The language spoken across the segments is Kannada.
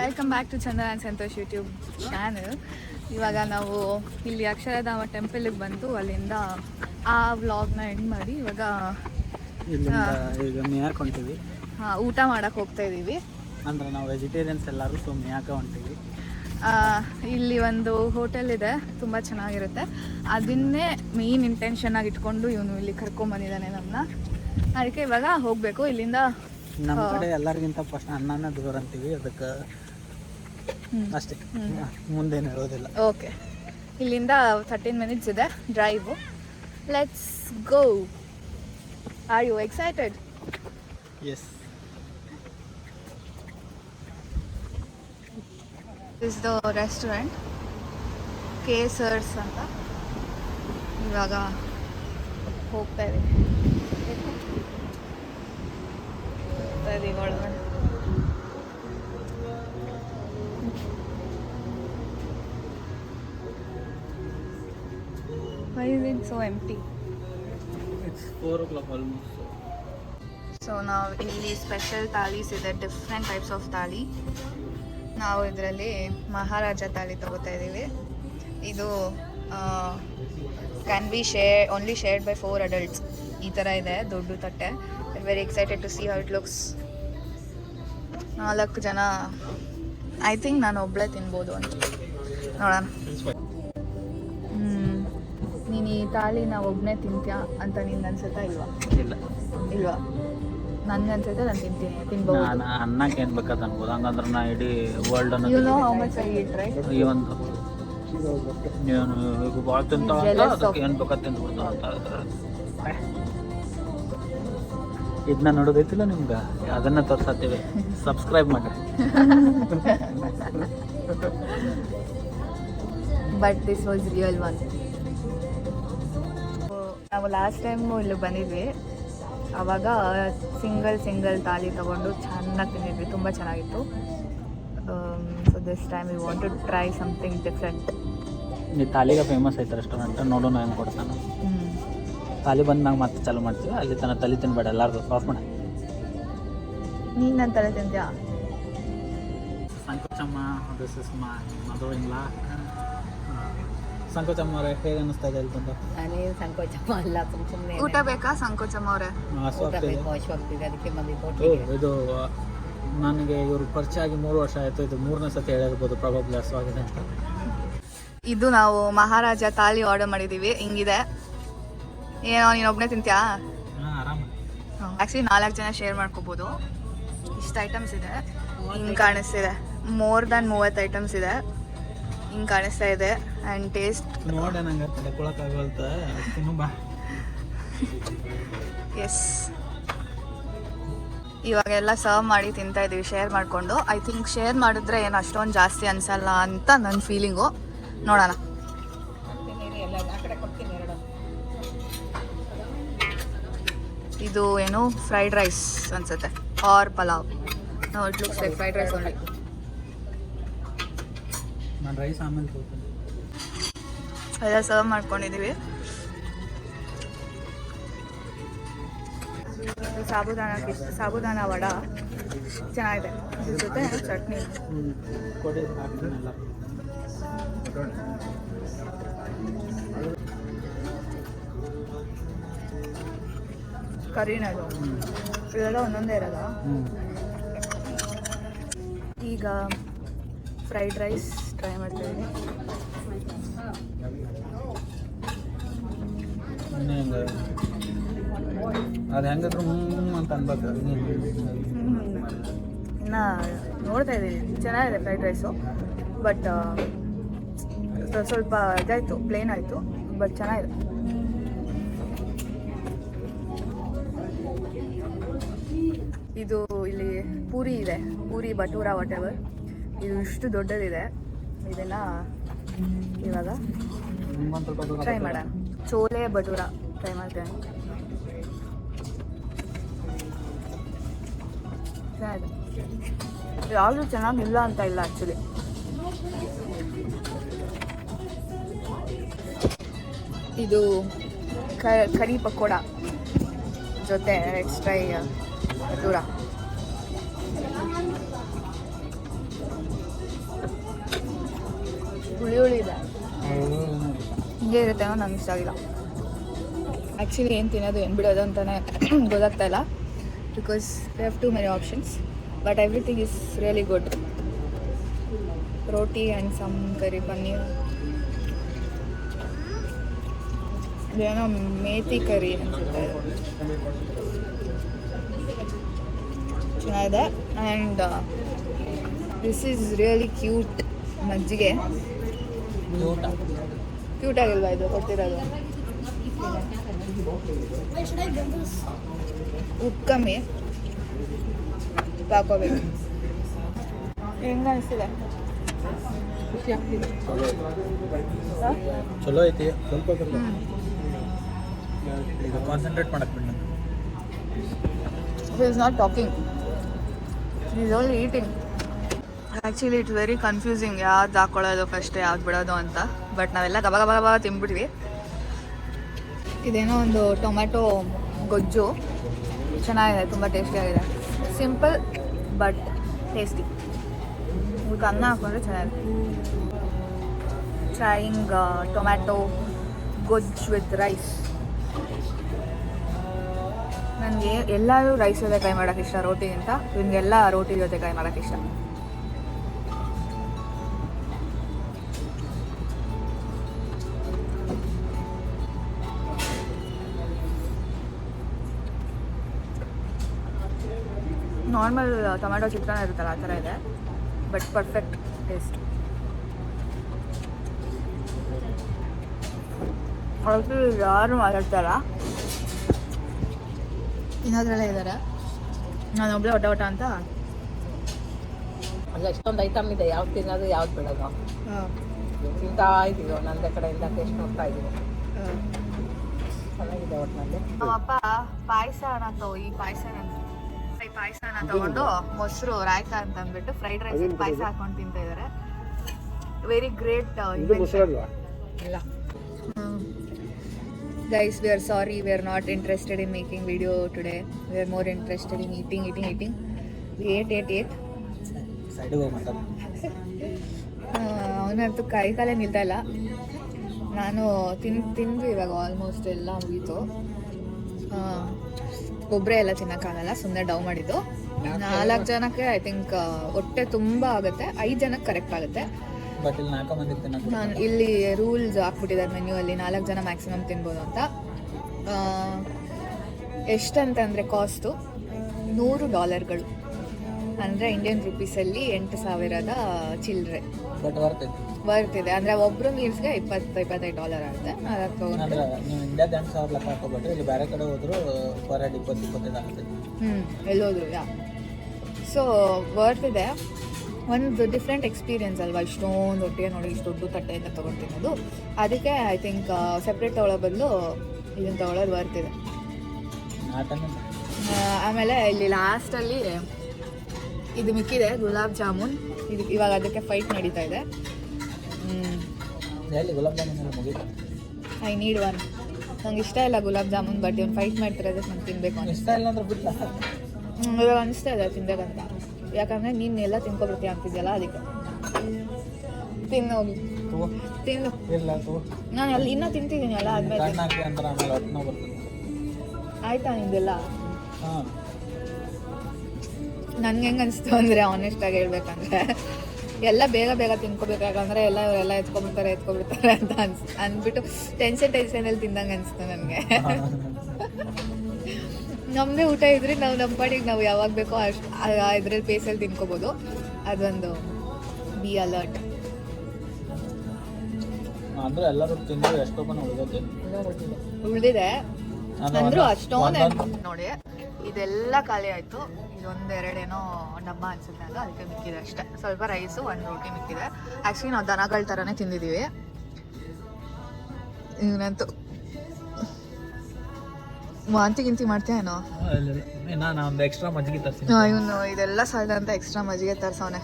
Welcome back to Chandana and Santosh YouTube channel ಇವಾಗ ನಾವು ಇಲ್ಲಿ ಅಕ್ಷರಧಾಮ ಟೆಂಪಲ್ಗೆ ಬಂತು ಅಲ್ಲಿಂದ ಆ ವ್ಲಾಗ್ನ ಎಂಡ್ ಮಾಡಿ ಇವಾಗ ಹೊಂಟೀವಿ. ಆ, ಊಟ ಮಾಡಕ್ಕೆ ಹೋಗ್ತಾ ಇದ್ದೀವಿ ಅಂದ್ರೆ ನಾವು ವೆಜಿಟೇರಿಯನ್ಸ್ ಎಲ್ಲರೂ ಸೊ ಮೇಯಕ್ಕೆ ಹೊಂಟೀವಿ. ಇಲ್ಲಿ ಒಂದು ಹೋಟೆಲ್ ಇದೆ ತುಂಬ ಚೆನ್ನಾಗಿರುತ್ತೆ. ಅದನ್ನೇ ಮೇನ್ ಇಂಟೆನ್ಷನ್ ಆಗಿ ಇಟ್ಕೊಂಡು ಇವನು ಇಲ್ಲಿ ಕರ್ಕೊಂಬಂದಿದ್ದಾನೆ ನಮ್ಮನ್ನ ಅದಕ್ಕೆ ಇವಾಗ ಹೋಗಬೇಕು ಇಲ್ಲಿಂದ ನಮ್ಮ ಕಡೆ ಎಲ್ಲರಿಗಿಂತ ಫಸ್ಟ್ ಅನ್ನನ ದೂರ ಅಂತೀವಿ. ಅದಕ್ಕೆ. ಅಷ್ಟೇ. ಮುಂದೇನು ಹೇಳೋದಿಲ್ಲ. ಓಕೆ ಇಲ್ಲಿಂದ ಥರ್ಟೀನ್ ಮಿನಿಟ್ಸ್ ಇದೆ drive let's go are you excited yes is the restaurant Kesars ಅಂತ. ಇವಾಗ ಹೋಗ್ತಾ ಇದೀವಿ ಒಳಗಡೆ. Why is it so empty it's four o'clock almost so ನಾವು ಇಲ್ಲಿ ಸ್ಪೆಷಲ್ ತಾಲೀಸ್ ಇದೆ ಡಿಫ್ರೆಂಟ್ ಟೈಪ್ಸ್ ಆಫ್ ತಾಳಿ ನಾವು ಇದರಲ್ಲಿ ಮಹಾರಾಜ ತಾಳಿ ತಗೋತಾ ಇದ್ದೀವಿ. ಇದು can be share only shared by four adults ಈ ಥರ ಇದೆ ದೊಡ್ಡ ತಟ್ಟೆ. Very excited to see how it looks ನಾಲ್ಕು ಜನ ಐ ಥಿಂಕ್ ನಾನು ಒಬ್ಬಳೇ ತಿನ್ಬೋದು ಅಂತ. ನೋಡೋಣ. ನೀನು ತಾಳಿ ತಾಳಿನ ಒಬ್ಬನೇ ತಿಂತ್ಯಾ ಅಂತ ನಿಂಗೆ ಅನ್ಸುತ್ತಾ ಇಲ್ವಾ? ಇಲ್ಲ. ಇಲ್ವಾ? ನನ್ಗೆ ಅನ್ಸುತ್ತೆ ನಾನು ತಿಂತೀನಿ ತಿನ್ಬಹುದು. ನಾನು ಅನ್ನಕ್ಕೆ ಏನು ಬೇಕಾದ ಅನ್ಬೋದು. ಹಂಗಂದ್ರೆ ನಾ ಇಡೀ world you know how much I it right ಈ ಒಂದು ನೀನು ಈಗ ಭಾಳ ತಿಂತ ಅಂತ Jealous of- ಅದಕ್ಕೆ ಏನು ಬೇಕಾದ ತಿಂದ್ಬಿಡ್ತಾವ ಅಂತ. ಇದನ್ನ ನೋಡೋದೈತಿಲ್ಲ ನಿಮ್ಗೆ? ಅದನ್ನ ತೋರ್ಸತ್ತೀವಿ. ಸಬ್ಸ್ಕ್ರೈಬ್ ಮಾಡಿ but this was real one ನಾವು ಲಾಸ್ಟ್ ಟೈಮು ಇಲ್ಲಿ ಬಂದಿದ್ವಿ. ಅವಾಗ ಸಿಂಗಲ್ ಸಿಂಗಲ್ ತಾಲಿ ತಗೊಂಡು ಚೆನ್ನಾಗಿ ತಿಂದಿದ್ವಿ. ತುಂಬ ಚೆನ್ನಾಗಿತ್ತು. So this time we want to try something different ಈ ತಾಲಿಗೆ ಫೇಮಸ್ ಐತೆ ರೆಸ್ಟೋರೆಂಟ್ ನೋಡೋಣ ಹೆಂಗೆ ಕೊಡ್ತಾನೆ. ತಾಲಿ ಬಂದಾಗ ಮತ್ತೆ ಚಾಲು ಮಾಡ್ತೀವಿ. ಅಲ್ಲಿ ತನಕ ತಲೆ ತಿನ್ಬೇಡ ಎಲ್ಲಾರ್ದು ಆಫ್ ಮಾಡಿ. ನೀನು ನನ್ನ ತಲೆ ತಿಂತ್ಯಾ? Sankochamma this is my mother in law Sankochamma ಅವರೇ ಹೇಗೆ ಅನ್ನಿಸ್ತಾ ಇದೆ ಅಲ್ಲಿ ಬಂದು? ನಾನೇನು ಸಂಕೋಚ ಅಲ್ಲ ಸುಮ್ ಸುಮ್ಮನೆ ಊಟ ಬೇಕಾ ಸಂಕೋಚಮ್ಮ ಅವರೇ? ಊಟ ಬೇಕು ಅದಕ್ಕೆ ಓ ಬಂದಿದ್ದು ಇದು ನನಗೆ ಇವರು ಪರಿಚಯ ಆಗಿ ಮೂರು ವರ್ಷ ಆಯಿತು ಇದು ಮೂರನೇ ಸತಿ ಹೇಳಿರ್ಬೋದು ಪ್ರಾಬಬ್ಲಿ ಹಸುವಾಗಿದೆ ಅಂತ. ಇದು ನಾವು ಮಹಾರಾಜ ತಾಳಿ ಆರ್ಡರ್ ಮಾಡಿದ್ದೀವಿ ಹಿಂಗಿದೆ. ಏನೋ ನೀನು ಒಬ್ಬನೇ ತಿಂತ್ಯಾ? ಹಾಂ ಆರಾಮ. ಆ್ಯಕ್ಚುಲಿ ನಾಲ್ಕು ಜನ ಶೇರ್ ಮಾಡ್ಕೋಬೋದು. ಇಷ್ಟು ಐಟಮ್ಸ್ ಇದೆ. ಹಿಂಗೆ ಕಾಣಿಸ್ತಿದೆ. ಮೋರ್ ದ್ಯಾನ್ ಮೂವತ್ತು ಐಟಮ್ಸ್ ಇದೆ. ಹಿಂಗೆ ಕಾಣಿಸ್ತಾ ಇದೆ. ಆ್ಯಂಡ್ ಟೇಸ್ಟ್ ನೋಡೆ ನಂಗೆ ತಡ್ಕೊಳಕ್ಕಾಗಲ್ತ ತಿನ್ನು ಬಾ. ಎಸ್ ಇವಾಗೆಲ್ಲ ಸರ್ವ್ ಮಾಡಿ ತಿಂತಾ ಇದ್ದೀವಿ ಶೇರ್ ಮಾಡಿಕೊಂಡು. ಐ ಥಿಂಕ್ ಶೇರ್ ಮಾಡಿದ್ರೆ ಏನು ಅಷ್ಟೊಂದು ಜಾಸ್ತಿ ಅನ್ಸಲ್ಲ ಅಂತ ನನ್ನ ಫೀಲಿಂಗು ನೋಡೋಣ. ಇದು ಏನು ಫ್ರೈಡ್ ರೈಸ್ ಅನ್ಸುತ್ತೆ. Or pulao no it looks like fried rice only ನಾನು ರೈಸ್ ಆಮೇಲೆ ಎಲ್ಲ ಸರ್ವ್ ಮಾಡ್ಕೊಂಡಿದ್ದೀವಿ ಸಾಬುದಾನ ಸಾಬುದಾನ ವಡ. ಚೆನ್ನಾಗಿದೆ. ಇದ್ರ ಜೊತೆ ಚಟ್ನಿ. ಇದೆಲ್ಲ ಕರಿನದು. ಹ್ಞೂ ಇವೆಲ್ಲ ಒಂದೊಂದೇ ಇರಲ್ಲ ಈಗ ಫ್ರೈಡ್ ರೈಸ್ ಟ್ರೈ ಮಾಡ್ತಾಯಿದ್ದೀನಿ ಇನ್ನೇ ಹೆಂಗೆ ಅದು ಹೆಂಗಾದ್ರೂ ಹ್ಞೂ ಅಂತ ಅನ್ಬೇಕು. ಇನ್ನು ನೋಡ್ತಾ ಇದ್ದೀನಿ ಚೆನ್ನಾಗಿದೆ ಫ್ರೈಡ್ ರೈಸು. ಬಟ್ ಸ್ವಲ್ಪ ಇದಾಯಿತು. ಪ್ಲೇನ್ ಆಯಿತು. ಬಟ್ ಚೆನ್ನಾಗಿದೆ. ಇದು ಇಲ್ಲಿ ಪೂರಿ ಇದೆ. ಪೂರಿ ಬಟೂರ ವಾಟ್ ಎವರ್ ಇದು ಇಷ್ಟು ದೊಡ್ಡದಿದೆ. ಇದೆಲ್ಲ ಇವಾಗ ಟ್ರೈ ಮಾಡೋಣ. ಚೋಲೆ ಬಟೂರ ಟ್ರೈ ಮಾಡ್ತೇನೆ. ಯಾವುದು ಚೆನ್ನಾಗಿಲ್ಲ ಅಂತ ಇಲ್ಲ ಆ್ಯಕ್ಚುಲಿ ಇದು ಕರಿ ಪಕೋಡ ಜೊತೆ ಎಕ್ಸ್ಟ್ರಾ ದೂರ ಹಿಂಗೆ ಇರುತ್ತೆ ಅನ್ನೋ ನಂಗೆ ಇಷ್ಟ ಆಗಿಲ್ಲ. ಆ್ಯಕ್ಚುಲಿ ಏನು ತಿನ್ನೋದು, ಏನು ಬಿಡೋದು ಅಂತಲೇ ಗೊತ್ತಾಗ್ತಾ ಇಲ್ಲ. Because we have too many options but everything is really good roti and some curry paneer ಏನೋ ಮೇತಿ ಕರಿ ಅನ್ಸುತ್ತೆ. ಚೆನ್ನಾಗಿದೆ. And this is really cute ಮಜ್ಜಿಗೆ. ಕ್ಯೂಟ್ ಆಗಿಲ್ವಾ ಇದು ಕೊಡ್ತಿರೋದು? ಉಪ್ಪು ಕಮ್ಮಿ. ಹಾಕೋಬೇಕು ಹೆಂಗ ಅನಿಸ್ತಿದೆ ಚಲೋ ಐತಿ ಸ್ವಲ್ಪ ಈಗ ಕಾನ್ಸಂಟ್ರೇಟ್ ಮಾಡಕ್ ಬಿಡ್. He is talking is He eating. Actually it's very confusing ಯಾವ್ದು ಹಾಕೊಳ್ಳೋದು ಫಸ್ಟ್ ಯಾವ್ದು ಬಿಡೋದು ಅಂತ. ಬಟ್ ನಾವೆಲ್ಲ ಗಬ ಗಬ ಗಬ ತಿಂದ್ಬಿಟ್ವಿ. ಇದೇನೋ ಒಂದು ಟೊಮ್ಯಾಟೊ ಗೊಜ್ಜು. ಚೆನ್ನಾಗಿದೆ, ತುಂಬ ಟೇಸ್ಟಿಯಾಗಿದೆ ಸಿಂಪಲ್ ಬಟ್ ಟೇಸ್ಟಿ ಇದಕ್ಕೆ ಅನ್ನ ಹಾಕೊಂಡ್ರೆ ಚೆನ್ನಾಗಿದೆ. Trying tomato gojju with rice ನನಗೆ ಎಲ್ಲರೂ ರೈಸ್ ಜೊತೆ ಕೈ ಮಾಡೋಕ್ಕೆ ಇಷ್ಟ ರೋಟಿಗಿಂತ ಇವನಿಗೆಲ್ಲ ರೋಟಿ ಜೊತೆ ಕೈ ಮಾಡೋಕ್ಕೆ ಇಷ್ಟ. ನಾರ್ಮಲ್ ಟೊಮ್ಯಾಟೊ ಚಿತ್ರಾನ್ನ ಇರುತ್ತಲ್ಲ ಆ ಥರ ಇದೆ. ಬಟ್ ಪರ್ಫೆಕ್ಟ್ ಟೇಸ್ಟ್ ಅವತ್ತು ಯಾರು ಮಾತಾಡ್ತಾರ? ತಿನ್ನೋದ್ರಲ್ಲೇ ಇದ್ದಾರೆ ನಾನು ಒಬ್ಬಳೆ ಒಟ ಒಟ್ಟ ಅಂತ. ಅಲ್ಲ ಎಷ್ಟೊಂದು ಐಟಮ್ ಇದೆ. ಯಾವ್ದು ತಿನ್ನೋದು ಯಾವ್ದು ಬಿಡೋದು? ತಿಂತಾ ಇದೀವಿ? ಒಂದೊಂದೇ ಕಡೆಯಿಂದ ಟೇಸ್ಟ್ ನೋಡ್ತಾ ಇದೀವಿ? ಚೆನ್ನಾಗಿದೆ ಒಟ್ಟಿನಲ್ಲಿ ನಮ್ಮಪ್ಪ ಪಾಯಸ ಅನ್ನೋ ಈ ಪಾಯಸ ಈ ಪಾಯಸನ ತಗೊಂಡು ಮೊಸರು ರಾಯ್ತ ಅಂತ ಅಂದ್ಬಿಟ್ಟು ಫ್ರೈಡ್ ರೈಸ್ ಪಾಯಸ ಹಾಕೊಂಡು ತಿಂತ ಇದ್ದಾರೆ ವೆರಿ ಗ್ರೇಟ್ ಇಲ್ಲ guys we are sorry we are not interested in making video today we are more interested in eating eating eating eat eat eat ಅವನಂತೂ ಕೈ ಕಾಲೇ ನಿಲ್ತಾ ಇಲ್ಲ ನಾನು ತಿಂದು ತಿಂದು ಇವಾಗ ಆಲ್ಮೋಸ್ಟ್ ಎಲ್ಲ ಮುಗೀತು. ಒಬ್ಬರೇ ಎಲ್ಲ ತಿನ್ನೋಕ್ಕಾಗಲ್ಲ ಸುಮ್ಮನೆ ಡೌ ಮಾಡಿದ್ದು. ನಾಲ್ಕು ಜನಕ್ಕೆ ಐ ಥಿಂಕ್ ಹೊಟ್ಟೆ ತುಂಬ ಆಗುತ್ತೆ. ಐದು ಜನಕ್ಕೆ ಕರೆಕ್ಟ್ ಆಗುತ್ತೆ. ನಾನು ಇಲ್ಲಿ ರೂಲ್ಸ್ ಹಾಕ್ಬಿಟ್ಟಿದ್ದಾರೆ ಮೆನ್ಯೂ ಅಲ್ಲಿ ನಾಲ್ಕು ಜನ ಮ್ಯಾಕ್ಸಿಮಮ್ ತಿನ್ಬೋದು ಅಂತ. ಎಷ್ಟಂತಂದರೆ ಕಾಸ್ಟು ನೂರು ಡಾಲರ್ಗಳು ಅಂದರೆ ಇಂಡಿಯನ್ ರುಪೀಸಲ್ಲಿ ಎಂಟು ಸಾವಿರದ ಚಿಲ್ಲರೆ ಬಟ್ ಐತಿ ಬರ್ತಿದೆ ಅಂದರೆ ಒಬ್ಬರು ಮೀಲ್ಸ್ಗೆ ಇಪ್ಪತ್ತು ಇಪ್ಪತ್ತೈದು ಡಾಲರ್ ಆಗುತ್ತೆ. ನಾಲ್ಕು ತಗೊಂಡ್ರೆ ಅಂದ್ರೆ ನೀವು ಇಂಡಿಯಾದ ಎಂಟು ಸಾವಿರ ಲೆಕ್ಕ ಹಾಕೋಬೇಡ್ರಿ. ಇಲ್ಲಿ ಬೇರೆ ಕಡೆ ಹೋದ್ರು ಪರ್ ಹೆಡ್ ಇಪ್ಪತ್ತು ಇಪ್ಪತ್ತೈದು ಆಗ್ತೈತಿ. ಹ್ಞೂ ಎಲ್ಲೋದ್ರು ಯಾ. ಸೊ ವರ್ತ್ ಇದೆ. ಒಂದು ಡಿಫ್ರೆಂಟ್ ಎಕ್ಸ್ಪೀರಿಯನ್ಸ್ ಅಲ್ವಾ? ಇಷ್ಟೊಂದು ಒಟ್ಟಿಗೆ ನೋಡಿ ಇಷ್ಟು ದೊಡ್ಡ ತಟ್ಟೆಯಿಂದ ತೊಗೊಳ್ತಿರೋದು. ಅದಕ್ಕೆ ಐ ಥಿಂಕ್ ಸಪ್ರೇಟ್ ತೊಗೊಳ್ಳೋ ಬದಲು ಇದನ್ನು ತಗೊಳ್ಳೋದು ವರ್ತ್ ಇದೆ. ನಾಟನ ಆಮೇಲೆ ಇಲ್ಲಿ ಲಾಸ್ಟಲ್ಲಿ ಇದು ಮಿಕ್ಕಿದೆ ಗುಲಾಬ್ ಜಾಮೂನ್. ಇದು ಇವಾಗ ಅದಕ್ಕೆ ಫೈಟ್ ನಡೀತಾ ಇದೆ. I need one. ನಂಗೆ ಇಷ್ಟ ಇಲ್ಲ ಗುಲಾಬ್ ಜಾಮೂನ್ ಬಟ್ ಇವ್ನು ಫೈಟ್ ಮಾಡ್ತಿರೋದಕ್ಕೆ ನಾನು ತಿನ್ಬೇಕು ಇಷ್ಟ ಅನಿಸ್ತಾ ಇಲ್ಲ ಅಂದ್ರೆ ಬಿಡ್ಲ? ಇವಾಗ ಅನಿಸ್ತಾ ಇದೆ ತಿನ್ಬೇಕಂತ. ಯಾಕಂದ್ರೆ ನೀನು ಎಲ್ಲ ತಿನ್ಕೊಬಿಡ್ತೀಯ ಅಂತಿದ್ಯಲ್ಲ ಅದಕ್ಕೆ. ತಿನ್ನೋಗಿ ತಿನ್ನು. ಇಲ್ಲ ನಾನು ಅಲ್ಲಿ ಇನ್ನೂ ತಿಂತಿದ್ದೀನಿ ಅಲ್ಲ ಆದ್ಮೇಲೆ ಆಯ್ತಾ ನಿಂದೆಲ್ಲ? ಹಾಂ. ನನ್ಗೆ ಹೆಂಗೆ ಅನಿಸ್ತು ಅಂದರೆ ಆನೆಸ್ಟಾಗಿ ಹೇಳ್ಬೇಕಂದ್ರೆ ಎಲ್ಲ ಬೇಗ ಬೇಗ ತಿನ್ಕೋಬೇಕು. ಯಾಕಂದರೆ ಎಲ್ಲ ಇವರೆಲ್ಲ ಎತ್ಕೊಬಿಡ್ತಾರೆ ಎತ್ಕೊಬಿಡ್ತಾರೆ ಅಂತ ಅನ್ಸ್ ಅಂದ್ಬಿಟ್ಟು ಟೆನ್ಷನ್ ಅಲ್ಲಿ ತಿಂದಂಗೆ ಅನಿಸ್ತು ನನಗೆ. ನಮ್ಮದೇ ಊಟ ಇದ್ರೆ ನಾವು ನಮ್ಮ ಪಾಡಿಗೆ ನಾವು ಯಾವಾಗ ಬೇಕೋ ಅಷ್ಟು ಇದ್ರಲ್ಲಿ ಪೇಸಲ್ಲಿ ತಿನ್ಕೋಬೋದು. ಅದೊಂದು ಬಿ ಅಲರ್ಟ್ ಅಂದ್ರೆ ಎಲ್ಲರೂ ತಿಂದು ಎಷ್ಟೋ ಉಳಿದಿದೆ ಉಳಿದಿದೆ. ಅಂದ್ರೂ ಒಂದೊಂದ್- ನೋಡಿ ಇದೆಲ್ಲ ಖಾಲಿ ಆಯಿತು. ಇದೊಂದೆರಡೇನೋ ಡಬ್ಬ ಅನ್ಸುತ್ತೆ ಅಂತ ಅದಕ್ಕೆ ಮಿಕ್ಕಿದೆ ಅಷ್ಟೇ. ಸ್ವಲ್ಪ ರೈಸು ಒಂದು ರೋಟಿ ಮಿಕ್ಕಿದೆ. ಆ್ಯಕ್ಚುಲಿ ನಾವು ದನಗಳ ಥರನೇ ತಿಂದಿದ್ದೀವಿ ಇವನಂತೂ ವಾಂತಿ ಗಿಂತಿ ಹಾಂ ಇವನು ಇದೆಲ್ಲ ಸಾಲದ ಅಂತ ಎಕ್ಸ್ಟ್ರಾ ಮಜ್ಜಿಗೆ ತರ್ಸವನೆ.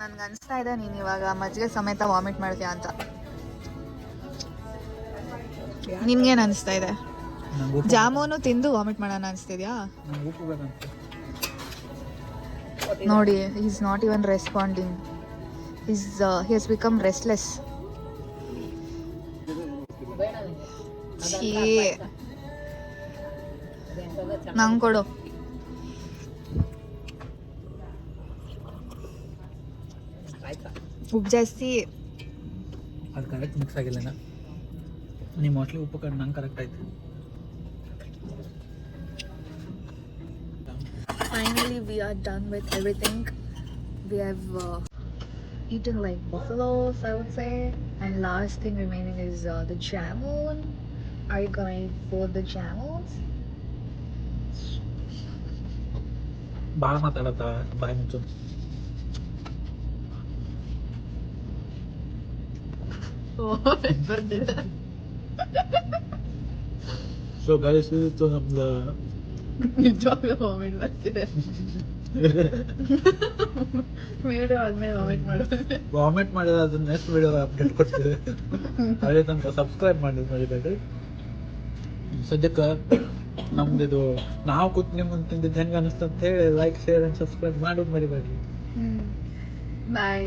ನನ್ಗೆ ಅನಿಸ್ತಾ ಇದೆ ನೀನು ಇವಾಗ ಮಜ್ಜಿಗೆ ಸಮೇತ ವಾಮಿಟ್ ಮಾಡ್ತೀಯ ಅಂತ. ನಿನ್ಗೇನು ಅನಿಸ್ತಾ ಇದೆ? ಜಾಮೂನು ತಿಂದು ವಾಮಿಟ್ ಮಾಡೋಣ ಅನಿಸ್ತಿದ್ಯಾ? ನೋಡಿ is not even responding is he has become restless ನಂಗೆ ಕೊಡು. ಉಪ್ಪು ಜಾಸ್ತಿ. ಅದು ಕರೆಕ್ಟ್ ಮಿಕ್ಸ್ ಆಗಿಲ್ಲ ನಿಮ್ಮ ಹೋಟ್ಲಿ ಉಪ್ಪು ಕಂಡು ನಂಗೆ ಕರೆಕ್ಟ್ ಆಯ್ತು. finally we are done with everything we have uh, eaten like buffaloes i would say. And last thing remaining is uh, the jamun are you going for the jamuns oh so guys this is the ನಿಜವಾಗ್ಲೂ ವಾಮಿಟ್ ಬರ್ತಿದೆ ವಿಡಿಯೋ ಆದ್ಮೇಲೆ ವಾಮಿಟ್ ಮಾಡೋದು. ವಾಮಿಟ್ ಮಾಡಿದ್ರೆ ಅದನ್ನ ನೆಕ್ಸ್ಟ್ ವಿಡಿಯೋ ಅಪ್ಡೇಟ್ ಕೊಡ್ತೀವಿ. ಅದೇ ತನಕ ಸಬ್ಸ್ಕ್ರೈಬ್ ಮಾಡಿ ಮರಿಬೇಡ್ರಿ ಸದ್ಯಕ್ಕೆ ಇದು ನಾವು ಕೂತ್ ನಿಮ್ಮನ್ನು ತಿಂದಿದ್ದು ಹೆಂಗ ಅನಿಸ್ತಂತ ಅಂತ ಹೇಳಿ ಲೈಕ್ ಶೇರ್ ಅಂಡ್ ಸಬ್ಸ್ಕ್ರೈಬ್ ಮಾಡೋದು ಮರಿಬೇಡ್ರಿ ಬಾಯ್